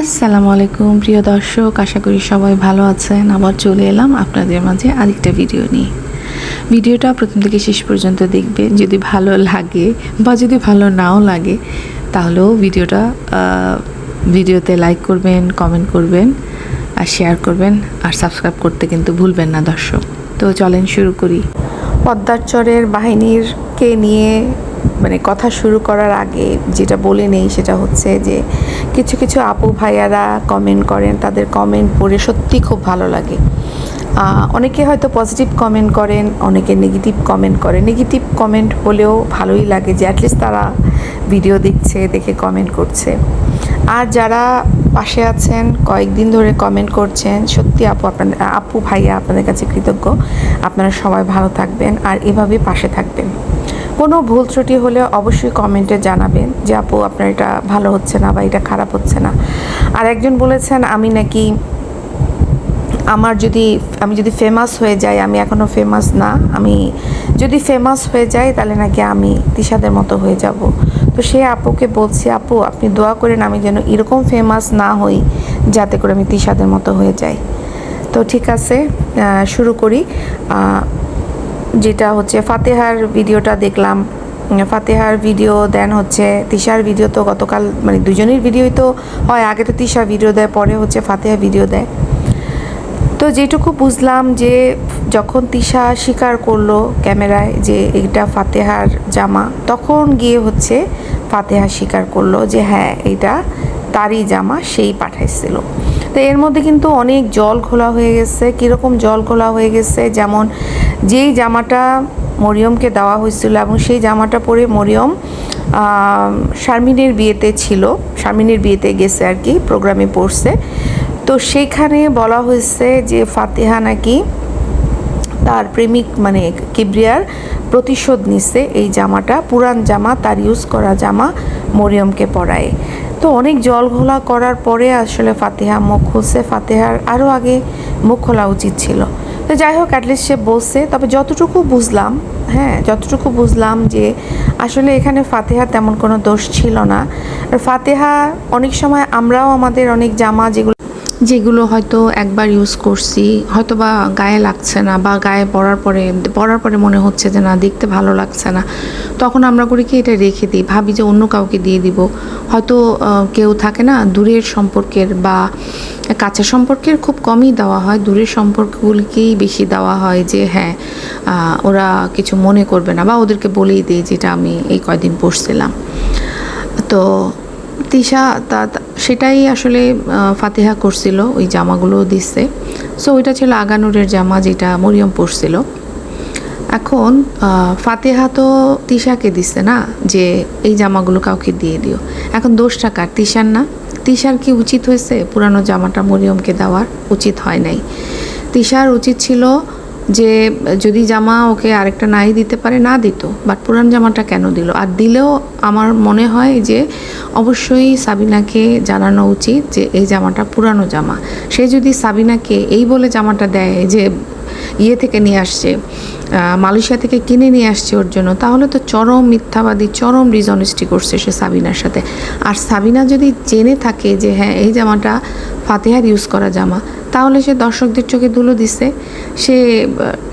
আসসালামু আলাইকুম, প্রিয় দর্শক। আশা করি সবাই ভালো আছেন। আবার চলে এলাম আপনাদের মাঝে আরেকটা ভিডিও নিয়ে। ভিডিওটা প্রথম থেকে শেষ পর্যন্ত দেখবেন। যদি ভালো লাগে বা যদি ভালো নাও লাগে, তাহলেও ভিডিওটা ভিডিওতে লাইক করবেন কমেন্ট করবেন, আর শেয়ার করবেন, আর সাবস্ক্রাইব করতে কিন্তু ভুলবেন না দর্শক। তো চলেন শুরু করি। পদ্মার পদ্মারচরের বাহিনীরকে নিয়ে মানে কথা শুরু করার আগে যেটা বলে নেই সেটা হচ্ছে যে কিছু কিছু আপু ভাইয়ারা কমেন্ট করেন, তাদের কমেন্ট পড়ে সত্যি খুব ভালো লাগে। অনেকে হয়তো পজিটিভ কমেন্ট করেন, অনেকে নেগেটিভ কমেন্ট করেন। নেগেটিভ কমেন্ট হলেও ভালোই লাগে যে অ্যাটলিস্ট তারা ভিডিও দেখছে, দেখে কমেন্ট করছে। আর যারা পাশে আছেন, কয়েকদিন ধরে কমেন্ট করছেন, সত্যি আপু আপনাদের, আপু ভাইয়া আপনাদের কাছে কৃতজ্ঞ। আপনারা সবাই ভালো থাকবেন আর এভাবে পাশে থাকবেন। কোনো ভুল ত্রুটি হলে অবশ্যই কমেন্টে জানাবেন যে আপু, আপনার এটা ভালো হচ্ছে না বা এটা খারাপ হচ্ছে না। আর একজন বলেছেন, আমি নাকি আমার যদি, আমি যদি ফেমাস হয়ে যাই, আমি এখনও ফেমাস না, আমি যদি ফেমাস হয়ে যাই, তাহলে নাকি আমি তিশাদের মতো হয়ে যাব। তো সে আপুকে বলছি, আপু, আপনি দোয়া করেন আমি যেন এরকম ফেমাস না হই, যাতে করে আমি তিশাদের মতো হয়ে যাই। তো ঠিক আছে শুরু করি। যেটা হচ্ছে ফাতেহার ভিডিওটা দেখলাম। ফাতেহার ভিডিও দেন হচ্ছে তিশার ভিডিও তো গতকাল মানে দুজনের ভিডিওই তো হয়, আগে তো তিশা ভিডিও দেয়, পরে হচ্ছে ফাতেহা ভিডিও দেয়। তো যেটুকু বুঝলাম যে যখন তিশা স্বীকার করল ক্যামেরায় যে এইটা ফাতেহার জামা, তখন গিয়ে হচ্ছে ফাতেহা স্বীকার করল যে হ্যাঁ এটা তারই জামা, সেই পাঠাইছিল। তো এর মধ্যে কিন্তু অনেক জল খোলা হয়ে গেছে। কীরকম জল খোলা হয়ে গেছে? যেমন যেই জামাটা মরিয়মকে দেওয়া হয়েছিল এবং সেই জামাটা পরে মরিয়ম শারমিনের বিয়েতে ছিল। শারমিনের বিয়েতে গেছে আর কি, প্রোগ্রামে পড়ছে। তো সেইখানে বলা হয়েছে যে ফাতেহা নাকি তার প্রেমিক মানে কিবরিয়ার প্রতিশোধ নিছে এই জামাটা, পুরান জামা, তার ইউজ করা জামা মরিয়মকে পরায়। তো অনেক জল ঘোলা করার পরে আসলে ফাতেহা মুখ খুলছে। ফাতেহার আরও আগে মুখ খোলা উচিত ছিল। তো যাই হোক অ্যাটলিস্ট সে বলছে, তবে যতটুকু বুঝলাম হ্যাঁ যতটুকু বুঝলাম যে আসলে এখানে ফাতেহা তেমন কোনো দোষ ছিল না। আর ফাতেহা অনেক সময় আমরাও আমাদের অনেক জামা যেগুলো যেগুলো হয়তো একবার ইউজ করছি হয়তো বা গায়ে লাগছে না বা গায়ে পরার পরে পরার পরে মনে হচ্ছে যে না, দেখতে ভালো লাগছে না। তখন আমরা করি কি, এটা রেখে দিই, ভাবি যে অন্য কাউকে দিয়ে দিব। হয়তো কেউ থাকে না, দূরের সম্পর্কের বা কাছের সম্পর্কের খুব কমই দেওয়া হয়, দূরের সম্পর্কগুলিকেই বেশি দেওয়া হয় যে হ্যাঁ ওরা কিছু মনে করবে না বা ওদেরকে বলেই দিই যেটা আমি এই কয়দিন পড়ছিলাম। তো তিশা তা সেটাই আসলে ফাতেহা করছিল, ওই জামাগুলো দিচ্ছে। সো ওইটা ছিল আগানুরের জামা যেটা মরিয়ম পরছিল। এখন ফাতেহা তো তিশাকে দিচ্ছে না, যে এই জামাগুলো কাউকে দিয়ে দিও। এখন দোষটা কার? তিশার না? তিশার কি উচিত হয়েছে? পুরানো জামাটা মরিয়মকে দেওয়ার? উচিত হয় নাই। তিশার উচিত ছিল যে যদি জামা ওকে আরেকটা নাই দিতে পারে, না দিত। বাট পুরান জামাটা কেন দিল? আর দিলেও আমার মনে হয় যে অবশ্যই সাবিনাকে জানানো উচিত যে এই জামাটা পুরানো জামা। সে যদি সাবিনাকে এই বলে জামাটা দেয় যে ইয়ে থেকে নিয়ে আসছে মালয়েশিয়া থেকে কিনে নিয়ে আসছে ওর জন্য, তাহলে তো চরম মিথ্যাবাদী, চরম রিজনেস্টি করছে সে সাবিনার সাথে। আর সাবিনা যদি জেনে থাকে যে হ্যাঁ এই জামাটা ফাতেহার ইউজ করা জামা, তাহলে সে দর্শকদের চোখে ধুলো দিছে। সে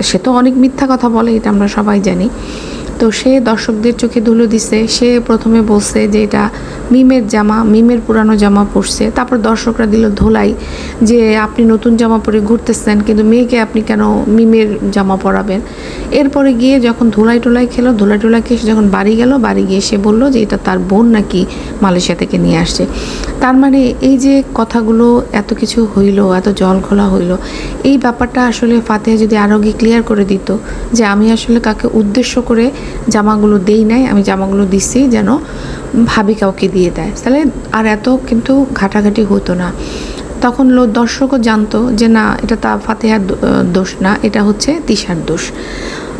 সে তো অনেক মিথ্যা কথা বলে, এটা আমরা সবাই জানি। তো সে দর্শকদের চোখে ধুলো দিছে, সে প্রথমে বলছে যে এটা মিমের জামা, মিমের পুরানো জামা পরছে। তারপর দর্শকরা দিল ধোলাই যে আপনি নতুন জামা পরে ঘুরতেছেন, কিন্তু মেয়েকে আপনি কেন মিমের জামা পরাবেন? এরপরে গিয়ে যখন ধোলাই টোলাই খেলো, ধোলাই টোলাই খেয়ে যখন বাড়ি গেল, বাড়ি গিয়ে সে বলল যে এটা তার বোন নাকি মালয়েশিয়া থেকে নিয়ে আসছে। তার মানে এই যে কথাগুলো, এত কিছু হইল, এত জল খোলা হইল, এই ব্যাপারটা আসলে ফাতেহা যদি আরও গিয়ে ক্লিয়ার করে দিত যে আমি আসলে কাকে উদ্দেশ্য করে জামাগুলো দেই নাই, আমি জামাগুলো দিছি যেন ভাবি কাউকে দিয়ে দেয়। তাহলে আর এত কিন্তু ঘাটাঘাটি হতো না। তখন লোক দর্শকও জানতো যে, না, এটা তা ফাতেহার দোষ না, এটা হচ্ছে তিশার দোষ।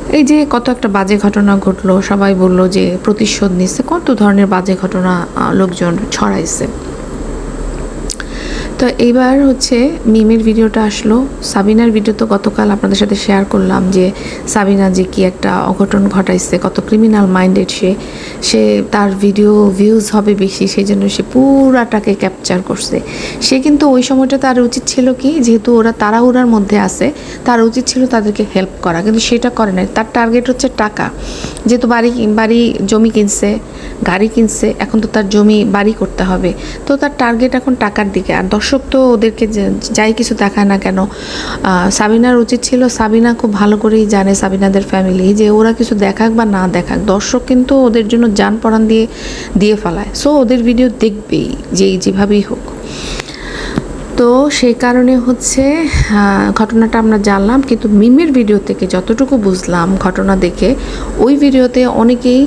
এই যে কত একটা বাজে ঘটনা ঘটলো, সবাই বলল যে, প্রতিশোধ নিচ্ছে। কত ধরনের বাজে ঘটনা লোকজন ছড়াইছে। তো এইবার হচ্ছে মিমের ভিডিওটা আসলো। সাবিনার ভিডিও তো গতকাল আপনাদের সাথে শেয়ার করলাম যে সাবিনা যে কি একটা অঘটন ঘটাইছে, কত ক্রিমিনাল মাইন্ডেড সে। সে তার ভিডিও ভিউজ হবে বেশি সেই জন্য সে পুরাটাকে ক্যাপচার করছে। সে কিন্তু ওই সময়টা তার উচিত ছিল কি, যেহেতু ওরা তাড়াহুড়ার মধ্যে আছে, তার উচিত ছিল তাদেরকে হেল্প করা, কিন্তু সেটা করে নাই। তার টার্গেট হচ্ছে টাকা। যেহেতু বাড়ি বাড়ি জমি কিনছে, গাড়ি কিনছে, এখন তো তার জমি বাড়ি করতে হবে। তো তার টার্গেট এখন টাকার দিকে, আর দর্শক তো ওদেরকে যাই কিছু দেখায় না কেন সাবিনার উচিত ছিল সাবিনা খুব ভালো করেই জানে সাবিনাদের ফ্যামিলি যে ওরা কিছু দেখাক বা না দেখাক, দর্শক কিন্তু ওদের জন্য যান পরাণ দিয়ে দিয়ে ফেলায়। সো ওদের ভিডিও দেখবেই, যেই যেভাবেই হোক। তো সেই কারণে হচ্ছে ঘটনাটা আমরা জানলাম, কিন্তু মিমের ভিডিও থেকে যতটুকু বুঝলাম ঘটনা দেখে, ওই ভিডিওতে অনেকেই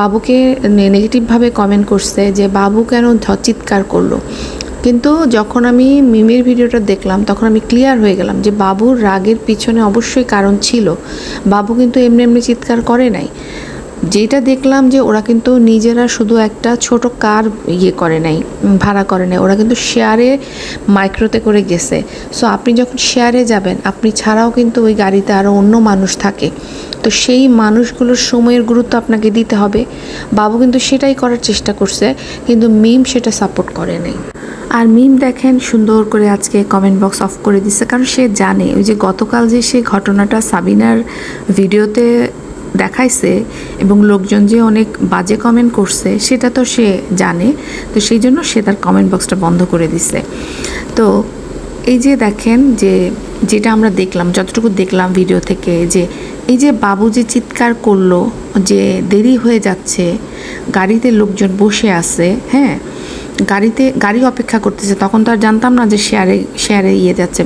বাবুকে নেগেটিভভাবে কমেন্ট করছে যে, বাবু কেন চিৎকার করল? কিন্তু যখন আমি মিমির ভিডিওটা দেখলাম, তখন আমি ক্লিয়ার হয়ে গেলাম যে বাবুর রাগের পিছনে অবশ্যই কারণ ছিল। বাবু কিন্তু এমনি এমনি চিৎকার করে নাই। যেটা দেখলাম যে ওরা কিন্তু নিজেরা শুধু একটা ছোট কার ইয়ে করে নাই, ভাড়া করে নাই, ওরা কিন্তু শেয়ারে মাইক্রোতে করে গেছে। সো আপনি যখন শেয়ারে যাবেন, আপনি ছাড়াও কিন্তু ওই গাড়িতে আরও অন্য মানুষ থাকে। তো সেই মানুষগুলোর সময়ের গুরুত্ব আপনাকে দিতে হবে। বাবু কিন্তু সেটাই করার চেষ্টা করছে, কিন্তু মিম সেটা সাপোর্ট করে নাই। আর মিম দেখেন সুন্দর করে আজকে কমেন্ট বক্স অফ করে দিচ্ছে কারণ সে জানে, ওই যে গতকাল যে সে ঘটনাটা সাবিনার ভিডিওতে দেখাইছে এবং লোকজন যে অনেক বাজে কমেন্ট করছে, সেটা তো সে জানে। তো সেই জন্য সে তার কমেন্ট বক্সটা বন্ধ করে দিছে। তো এই যে দেখেন যে যেটা আমরা দেখলাম, যতটুকু দেখলাম ভিডিও থেকে, যে এই যে বাবু যে চিৎকার করল, যে দেরি হয়ে যাচ্ছে, গাড়িতে লোকজন বসে আছে হ্যাঁ? গাড়িতে, গাড়ি অপেক্ষা করতেছে, তখন তো আর জানতাম না যে শেয়ারে শেয়ারে ইয়ে যাচ্ছে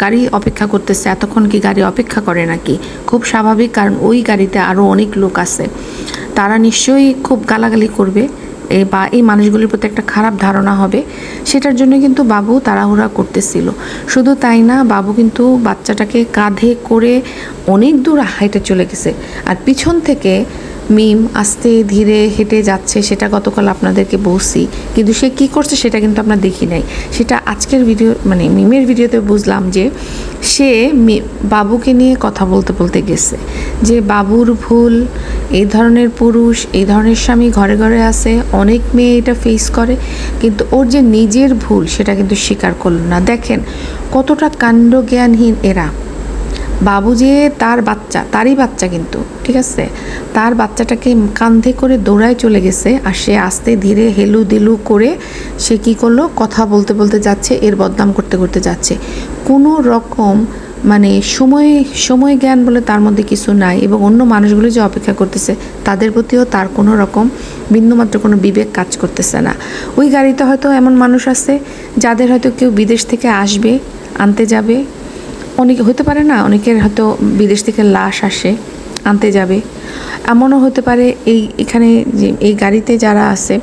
গাড়ি অপেক্ষা করতেছে, এতক্ষণ কি গাড়ি অপেক্ষা করে নাকি? খুব স্বাভাবিক, কারণ ওই গাড়িতে আরও অনেক লোক আছে। তারা নিশ্চয়ই খুব গালাগালি করবে, এ বা এই মানুষগুলির প্রতি একটা খারাপ ধারণা হবে। সেটার জন্য কিন্তু বাবু তাড়াহুড়া করতেছিল। শুধু তাই না, বাবু কিন্তু বাচ্চাটাকে কাঁধে করে অনেক দূর হাইটে চলে গেছে। আর পিছন থেকে মিম আস্তে ধীরে হেঁটে যাচ্ছে, সেটা গতকাল আপনাদেরকে বলছি। কিন্তু সে কি করছে সেটা কিন্তু আমরা দেখি নাই। সেটা আজকের ভিডিও মানে মিমের ভিডিওতে বুঝলাম যে সে বাবুকে নিয়ে কথা বলতে বলতে গেছে। যে বাবুর ভুল, এই ধরনের পুরুষ, এই ধরনের স্বামী ঘরে ঘরে আছে, অনেক মেয়ে এটা ফেস করে, কিন্তু ওর যে নিজের ভুল সেটা কিন্তু স্বীকার করল না। দেখেন কতটা কাণ্ড জ্ঞানহীন এরা। বাবু যে তার বাচ্চা, তারই বাচ্চা কিন্তু, ঠিক আছে? তার বাচ্চাটাকে কান্ধে করে দৌড়ায় চলে গেছে আর সে আস্তে ধীরে হেলু দিলু করে সে কি করল? কথা বলতে বলতে যাচ্ছে, এর বদনাম করতে করতে যাচ্ছে। কোনো রকম মানে সময় সময় জ্ঞান বলে তার মধ্যে কিছু নাই এবং অন্য মানুষগুলো যে অপেক্ষা করতেছে, তাদের প্রতিও তার কোনো রকম বিন্দুমাত্র কোনো বিবেক কাজ করতেছে না। ওই গাড়িতে হয়তো এমন মানুষ আছে, যাদের হয়তো কেউ বিদেশ থেকে আসবে, আনতে যাবে অনেকে হতে পারে না, অনেকের হয়তো বিদেশ থেকে লাশ আসে, আনতে যাবে। এমনও হতে পারে এই, এখানে যে এই গাড়িতে যারা আছে,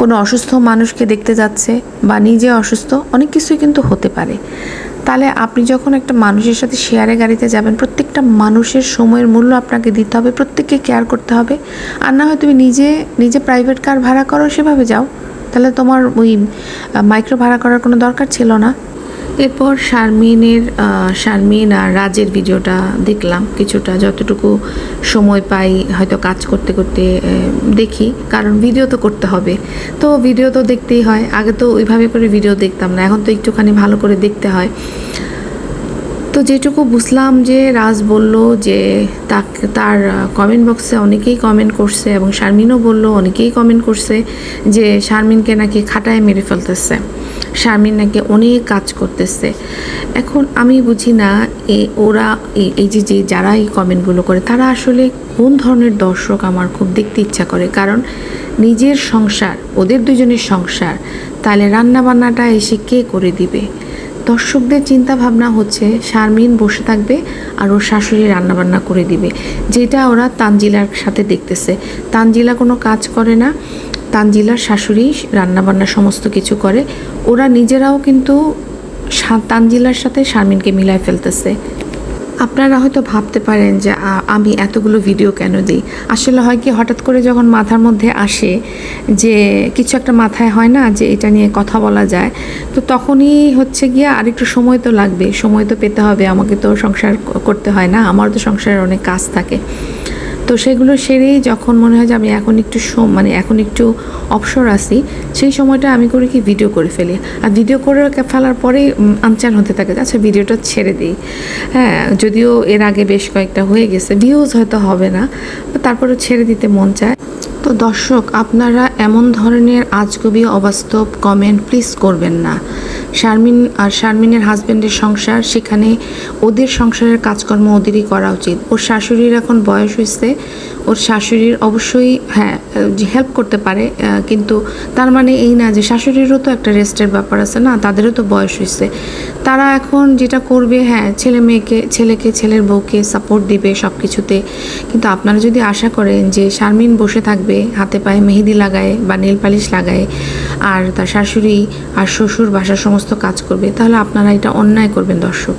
কোনো অসুস্থ মানুষকে দেখতে যাচ্ছে বা নিজে অসুস্থ, অনেক কিছুই কিন্তু হতে পারে। তাহলে আপনি যখন একটা মানুষের সাথে শেয়ারে গাড়িতে যাবেন, প্রত্যেকটা মানুষের সময়ের মূল্য আপনাকে দিতে হবে, প্রত্যেককে কেয়ার করতে হবে। আর না হয় তুমি নিজে নিজে প্রাইভেট কার ভাড়া করো সেভাবে যাও। তাহলে তোমার ওই মাইক্রো ভাড়া করার কোনো দরকার ছিল না। এরপর শারমিনের শারমিন আর রাজের ভিডিওটা দেখলাম কিছুটা, যতটুকু সময় পাই হয়তো কাজ করতে করতে দেখি, কারণ ভিডিও তো করতে হবে। তো ভিডিও তো দেখতেই হয়, আগে তো ওইভাবে করে ভিডিও দেখতাম না, এখন তো একটুখানি ভালো করে দেখতে হয়। তো যেটুকু বুঝলাম যে রাজ বলল যে তাকে তার কমেন্ট বক্সে অনেকেই কমেন্ট করছে এবং শারমিনও বলল, অনেকেই কমেন্ট করছে যে শারমিনকে নাকি খাটায় মেরে ফেলতেছে। শারমিন নাকি অনেক কাজ করতেছে। এখন আমি বুঝি না, এ, ওরা এই- যে যে যারা এই কমেন্টগুলো করে, তারা আসলে কোন ধরনের দর্শক আমার খুব দেখতে ইচ্ছা করে? কারণ নিজের সংসার, ওদের দুজনের সংসার, তাহলে রান্নাবান্নাটা এসে কে করে দিবে? দর্শকদের চিন্তা ভাবনা হচ্ছে শারমিন বসে থাকবে আর ওর শাশুড়ি রান্নাবান্না করে দিবে। যেটা ওরা তানজিলার সাথে দেখতেছে। তানজিলা কোনো কাজ করে না। তানজিলার শাশুড়ি রান্নাবান্না সমস্ত কিছু করে। ওরা নিজেরাও কিন্তু তানজিলার সাথে শারমিনকে মিলায় ফেলতেছে। আপনারা হয়তো ভাবতে পারেন যে আমি এতগুলো ভিডিও কেন দিই? আসলে হয় কি, হঠাৎ করে যখন মাথার মধ্যে আসে যে, কিছু একটা মাথায় হয় না যে, এটা নিয়ে কথা বলা যায়, তো তখনই হচ্ছে গিয়ে আর একটু সময় তো লাগবে। সময় তো পেতে হবে, আমাকে তো সংসার করতে হয় না আমার তো সংসারের অনেক কাজ থাকে। তো সেগুলো সেরেই যখন মনে হয় যে আমি এখন একটু মানে এখন একটু অবসর আসি সেই সময়টা আমি করি কি ভিডিও করে ফেলি। আর ভিডিও করে ফেলার পরেই আনচান হতে থাকে আচ্ছা ভিডিওটা ছেড়ে দিই। হ্যাঁ যদিও এর আগে বেশ কয়েকটা হয়ে গেছে ভিউজ হয়তো হবে না তারপরে ছেড়ে দিতে মন চায়। তো দর্শক, আপনারা এমন ধরনের আজগবি অবাস্তব কমেন্ট প্লিজ করবেন না। শারমিন আর শারমিনের হাজব্যান্ডের সংসার, সেখানে ওদের সংসারের কাজকর্ম ওদেরই করা উচিত। ওর শাশুড়ির এখন বয়স হয়েছে। ওর শাশুড়ির অবশ্যই হ্যাঁ হেল্প করতে পারে কিন্তু তার মানে এই না যে শাশুড়িরও তো একটা রেস্টের ব্যাপার আছে না, তাদেরও তো বয়স হয়েছে। তারা এখন যেটা করবে হ্যাঁ ছেলে মেয়েকে, ছেলেকে, ছেলের বউকে সাপোর্ট দিবে সব কিছুতে কিন্তু আপনারা যদি আশা করেন যে শারমিন বসে থাকবে, হাতে পায়ে মেহেদি লাগায় বা নেল পালিশ লাগায়, আর তার শাশুড়ি আর শ্বশুর বাসার সমস্ত কাজ করবে, তাহলে আপনারা এটা অন্যায় করবেন দর্শক।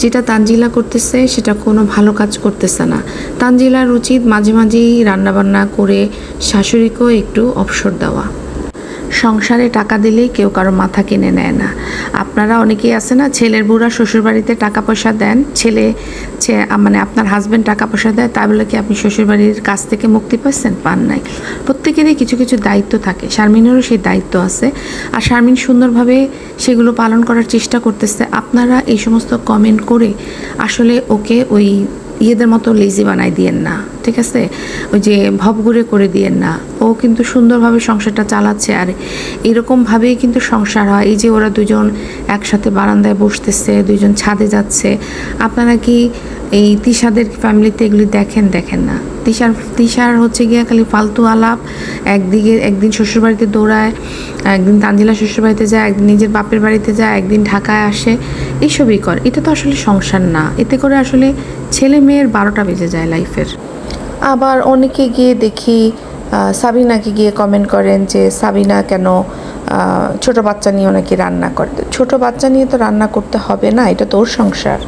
যেটা তানজিলা করতেছে, সেটা কোনো ভালো কাজ করতেছে না। তানজিলার উচিত মাঝে মাঝেই রান্নাবান্না করে শাশুড়িকেও একটু অবসর দেওয়া। সংসারে টাকা দিলেই কেউ কারও মাথা কিনে নেয় না। আপনারা অনেকেই আছে না, ছেলের বুড়া শ্বশুরবাড়িতে টাকা পয়সা দেন, ছেলে মানে আপনার হাজব্যান্ড টাকা পয়সা দেয়, তাই বলে কি আপনি শ্বশুরবাড়ির কাছ থেকে মুক্তি পাচ্ছেন পান নাই। প্রত্যেকেরই কিছু কিছু দায়িত্ব থাকে, শারমিনেরও সেই দায়িত্ব আছে। আর শারমিন সুন্দরভাবে সেগুলো পালন করার চেষ্টা করতেছে। আপনারা এই সমস্ত কমেন্ট করে আসলে ওকে ওই ইয়েদের মতো লেজি বানাই দিয়েন না, ঠিক আছে? ওই যে ভবঘুরে করে দিয়েন না। ও কিন্তু সুন্দরভাবে সংসারটা চালাচ্ছে আর এরকমভাবেই কিন্তু সংসার হয়। এই যে ওরা দুজন একসাথে বারান্দায় বসতেছে, দুজন ছাদে যাচ্ছে। আপনারা কি এই তিশাদের ফ্যামিলিতে এগুলি দেখেন দেখেন না। তিশার তিশার হচ্ছে গিয়ে খালি ফালতু আলাপ, একদিকে, একদিন শ্বশুরবাড়িতে দৌড়ায়, একদিন তানজিলা শ্বশুরবাড়িতে যায়, একদিন নিজের বাপের বাড়িতে যায়, একদিন ঢাকায় আসে এইসবই করে। এটা তো আসলে সংসার না। এতে করে আসলে ছেলে মেয়ের বারোটা বেজে যায় লাইফের আবার অনেকে গিয়ে দেখি সাবিনাকে গিয়ে কমেন্ট করেন যে, সাবিনা কেন ছোট বাচ্চা নিয়ে নাকি রান্না করে ছোট বাচ্চা নিয়ে তো রান্না করতে হবে না, এটা তোর সংসার।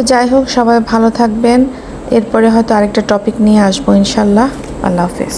তো যাই হোক, সবাই ভালো থাকবেন। এরপরে হয়তো আরেকটা টপিক নিয়ে আসব, ইনশাল্লাহ। আল্লাহ হাফেজ।